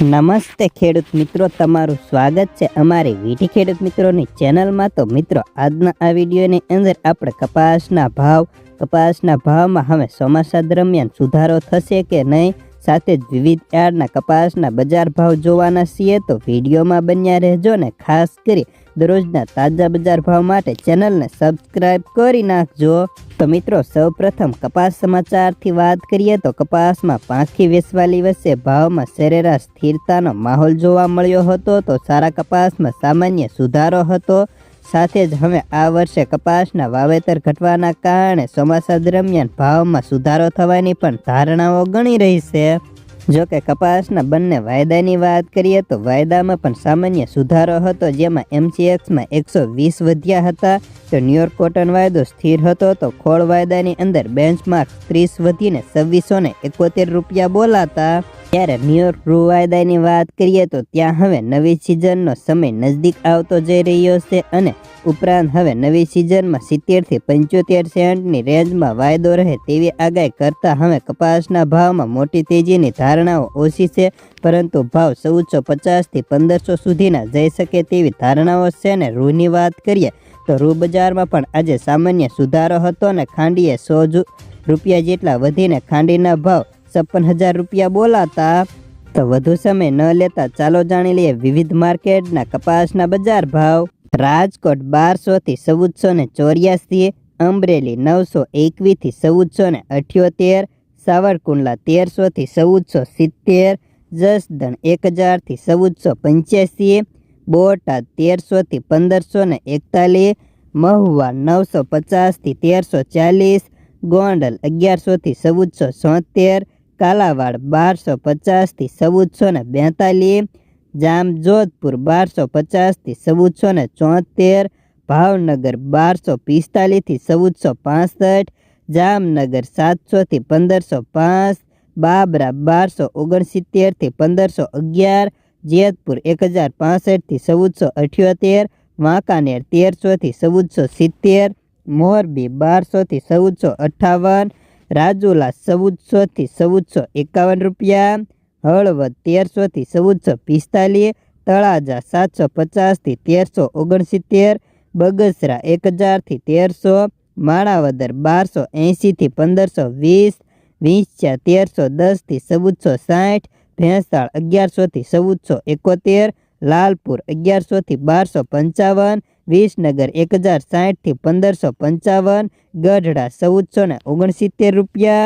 નમસ્તે ખેડૂત મિત્રો, તમારું સ્વાગત છે અમારી વીટી ખેડૂત મિત્રોની ચેનલમાં. તો મિત્રો, આજના આ વિડીયોની અંદર આપણે કપાસના ભાવ, કપાસના ભાવમાં હવે ચોમાસા દરમિયાન સુધારો થશે કે નહીં? સાથે જ વિવિધ યાર્ડના કપાસના બજાર ભાવ જોવાના છીએ તો વિડીયોમાં બન્યા રહેજો ને ખાસ કરી દરરોજના તાજા બજાર ભાવ માટે ચેનલને સબસ્ક્રાઇબ કરી નાખજો. તો મિત્રો, સૌપ્રથમ કપાસ સમાચારથી વાત કરીએ તો કપાસમાં પાંખી વેસવાલી વચ્ચે ભાવમાં સરેરાશ સ્થિરતાનો માહોલ જોવા મળ્યો હતો તો સારા કપાસમાં સામાન્ય સુધારો હતો. સાથે જ હવે આ વર્ષે કપાસના વાવેતર ઘટવાના કારણે ચોમાસા દરમિયાન ભાવમાં સુધારો થવાની પણ ધારણાઓ ગણી રહી છે. જો કે કપાસના બંને વાયદાની વાત કરીએ તો વાયદામાં પણ સામાન્ય સુધારો હતો, જેમાં એમસીએક્સમાં એકસો વીસ વધ્યા હતા. તો ન્યુયોર્ક કોટન વાયદો સ્થિર હતો તો ખોળ વાયદાની અંદર બેન્ચમાર્ક ત્રીસ વધીને છવ્વીસો એકોતેર રૂપિયા બોલાતા. ત્યારે મ્યોર વાયદાની વાત કરીએ તો ત્યાં હવે નવી સિઝનનો સમય નજદીક આવતો જઈ રહ્યો છે અને ઉપરાંત હવે નવી સિઝનમાં સિત્તેરથી પંચોતેર સેન્ટની રેન્જમાં વાયદો રહે તેવી આગાહી કરતાં હવે કપાસના ભાવમાં મોટી તેજીની ધારણાઓ ઓછી છે, પરંતુ ભાવ ચૌદસો પચાસથી પંદરસો સુધીના જઈ શકે તેવી ધારણાઓ છે ને રૂની વાત કરીએ તો રૂ બજારમાં પણ આજે સામાન્ય સુધારો હતો ને ખાંડીએ સો રૂપિયા જેટલા વધીને ખાંડીના ભાવ છપ્પન હજાર રૂપિયા બોલાતા, તો વધુ સમય ન લેતા ચાલો જાણી લઈએ વિવિધ માર્કેટના કપાસના બજાર ભાવ. રાજકોટ બારસોથી ચૌદસો ને ચોર્યાસી અમરેલી નવસો એકવીસથી ચૌદસો ને અઠ્યોતેર, સાવરકુંડલા તેરસોથી ચૌદસો સિત્તેર, જસદણ એક હજારથી ચૌદસો પંચ્યાસી બોટાદ તેરસોથી પંદરસો ને એકતાલીસ મહુવા નવસો પચાસથી તેરસો ચાલીસ, ગોંડલ અગિયારસોથી ચૌદસો છોતેર કાલાવાડ બારસો પચાસથી ચૌદસો ને બેતાલીસ, જામજોધપુર બારસો પચાસથી ચૌદસો ને ચોતેર ભાવનગર બારસો પિસ્તાલીસથી ચૌદસો પાસઠ, જામનગર સાતસોથી પંદરસો પાંચ, બાબરા બારસો ઓગણસિત્તેરથી પંદરસો અગિયાર, જેતપુર એક હજાર પાસઠથી ચૌદસો અઠ્યોતેર, વાંકાનેર તેરસોથી ચૌદસો સિત્તેર, મોરબી બારસોથી ચૌદસો અઠ્ઠાવન રાજુલા ચૌદસોથી ચૌદસો એકાવન રૂપિયા, હળવદ તેરસોથી ચૌદસો પિસ્તાલીસ, તળાજા સાતસો પચાસથી તેરસો ઓગણસિત્તેર, બગસરા એક હજારથી તેરસો, માણાવદર બારસો એંશીથી પંદરસો વીસ વીંછ્યા તેરસો દસથી ચૌદસો સાઠ, ભેંસાળ અગિયારસોથી ચૌદસો એકોતેર, લાલપુર અગિયારસોથી બારસો પંચાવન વિસનગર એક હજાર સાઠથી પંદરસો પંચાવન ગઢડા ચૌદસો ને ઓગણસિત્તેર રૂપિયા.